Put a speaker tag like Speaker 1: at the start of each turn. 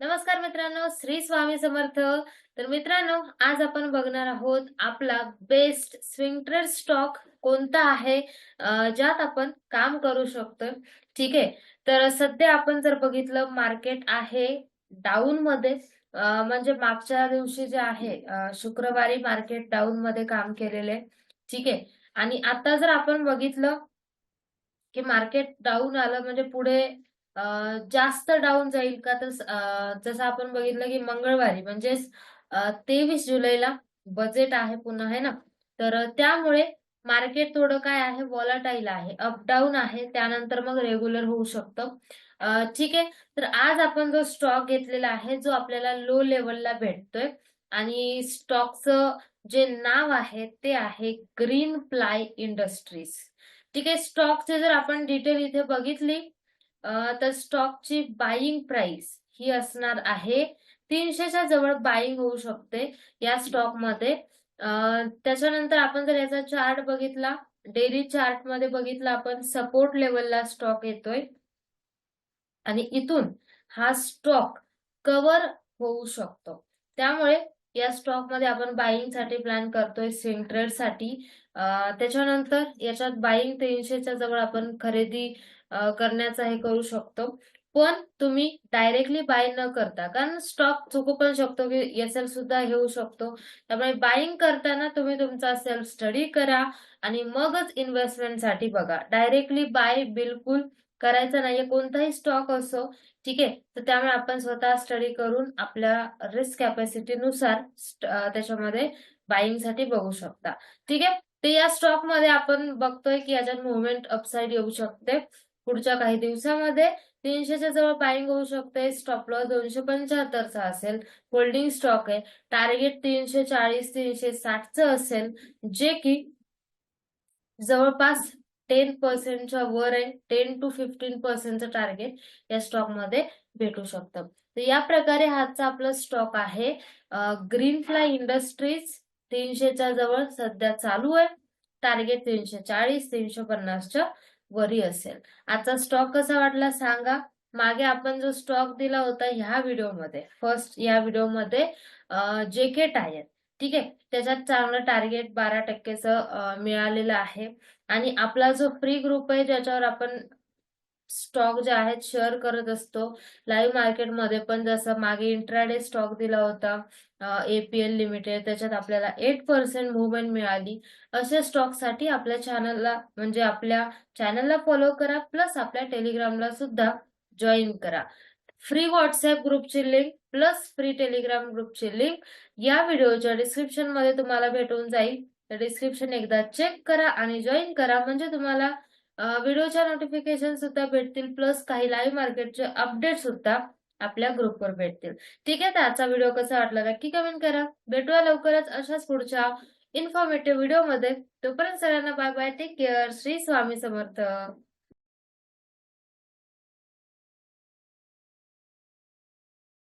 Speaker 1: नमस्कार मित्रांनो श्री स्वामी समर्थ. तर मित्रांनो आज आपण बघणार आहोत आपला बेस्ट स्विंग ट्रेड स्टॉक कोणता आहे ज्यात आपण काम करू शकतो ठीक आहे? तर सध्या आपण जर बघितलं मार्केट आहे डाऊन मध्ये. म्हणजे मागच्या दिवशी जे आहे शुक्रवारी मार्केट डाऊन मध्ये काम केलेले. ठीक आहे? आणि आता जर आपण बघितलं की मार्केट डाऊन आलं म्हणजे पुढे जास्त डाऊन जाईल का तर जसं आपण बघितलं की मंगळवारी म्हणजेच तेवीस जुलैला बजेट आहे पुन्हा आहे ना? तर त्यामुळे मार्केट थोडं काय आहे वॉलाटाईल आहे अप डाऊन आहे त्यानंतर मग रेग्युलर होऊ शकतं. ठीक आहे? तर आज आपण जो स्टॉक घेतलेला आहे जो आपल्याला लो लेवलला भेटतोय आणि स्टॉकचं जे नाव आहे ते आहे ग्रीन प्लाय इंडस्ट्रीज ठीक आहे? स्टॉकचे जर आपण डिटेल इथे बघितली तर स्टॉकची बाईंग प्राइस ही असणार आहे. तीनशेच्या जवळ बाईंग होऊ शकते या स्टॉकमध्ये. त्याच्यानंतर आपण जर याचा चार्ट बघितला डेली चार्टमध्ये बघितला आपण सपोर्ट लेवलला स्टॉक येतोय. आणि इथून हा स्टॉक कव्हर होऊ शकतो. त्यामुळे या स्टॉकमध्ये आपण बाईंगसाठी प्लॅन करतोय स्विंग ट्रेडसाठी. त्याच्यानंतर याच्यात बाईंग तीनशेच्या जवळ आपण खरेदी करण्याचा हे करू शकतो. पण तुम्ही डायरेक्टली बाय न करता कारण स्टॉक चुकू पण शकतो की एसएल सुद्धा घेऊ शकतो. त्यामुळे बाईंग करताना तुम्ही तुमचा सेल्फ स्टडी करा आणि मगच इन्व्हेस्टमेंटसाठी बघा. डायरेक्टली बाय बिलकुल करायचं नाहीये. कोणताही स्टॉक असो ठीक आहे? तर त्यामुळे आपण स्वतः स्टडी करून आपल्या रिस्क कॅपॅसिटीनुसार त्याच्यामध्ये बाईंगसाठी बघू शकता. ठीक आहे? ते या स्टॉकमध्ये आपण बघतोय की याच्यात मुवमेंट अपसाईड येऊ शकते. पुढच्या काही दिवसामध्ये तीनशेच्या जवळ बाईंग होऊ शकते. स्टॉप लॉस दोनशे पंच्याहत्तरचा असेल. होल्डिंग स्टॉक आहे. टार्गेट तीनशे चाळीस तीनशे साठचं असेल. जे की जवळपास टेन पर्सेंटच्या वर आहे. टेन टू फिफ्टीन पर्सेंटचं टार्गेट या स्टॉकमध्ये भेटू शकतं. तर या प्रकारे हाचा आपला स्टॉक आहे. ग्रीन फ्लाय इंडस्ट्रीज तीनशेच्या जवळ सध्या चालू आहे. टार्गेट तीनशे चाळीस तीनशे पन्नासच्या वरी असेल. आजचा स्टॉक कसा वाटला सांगा? मागे आपण जो स्टॉक दिला होता ह्या व्हिडिओमध्ये फर्स्ट या व्हिडिओमध्ये जे के टायर ठीक आहे? त्याच्यात चांगलं टार्गेट बारा टक्केचं मिळालेलं आहे. आणि आपला जो फ्री ग्रुप आहे ज्याच्यावर आपण स्टॉक जे आहेत शेअर करत असतो. लाईव्ह मार्केटमध्ये पण जसं मागे इंट्राडे स्टॉक दिला होता एपीएल लिमिटेड त्याच्यात आपल्याला एट पर्सेंट मुवमेंट मिळाली. अशा स्टॉकसाठी आपल्या चॅनलला म्हणजे आपल्या चॅनलला फॉलो करा प्लस आपल्या टेलिग्रामला सुद्धा जॉईन करा. फ्री व्हॉट्सअप ग्रुपची लिंक प्लस फ्री टेलिग्राम ग्रुपची लिंक या व्हिडिओच्या डिस्क्रिप्शनमध्ये तुम्हाला भेटून जाईल. तर डिस्क्रिप्शन एकदा चेक करा आणि जॉईन करा. म्हणजे तुम्हाला व्हिडिओच्या नोटिफिकेशन सुद्धा भेटतील प्लस काही लाईव्ह मार्केटचे अपडेट सुद्धा आपल्या ग्रुपवर भेटतील. ठीक आहे तर आजचा व्हिडिओ कसा वाटला नक्की कमेंट करा. भेटूया लवकरच अशाच पुढच्या इन्फॉर्मेटिव्ह व्हिडिओमध्ये तोपर्यंत सगळ्यांना bye bye take care Shri Swami Samarth.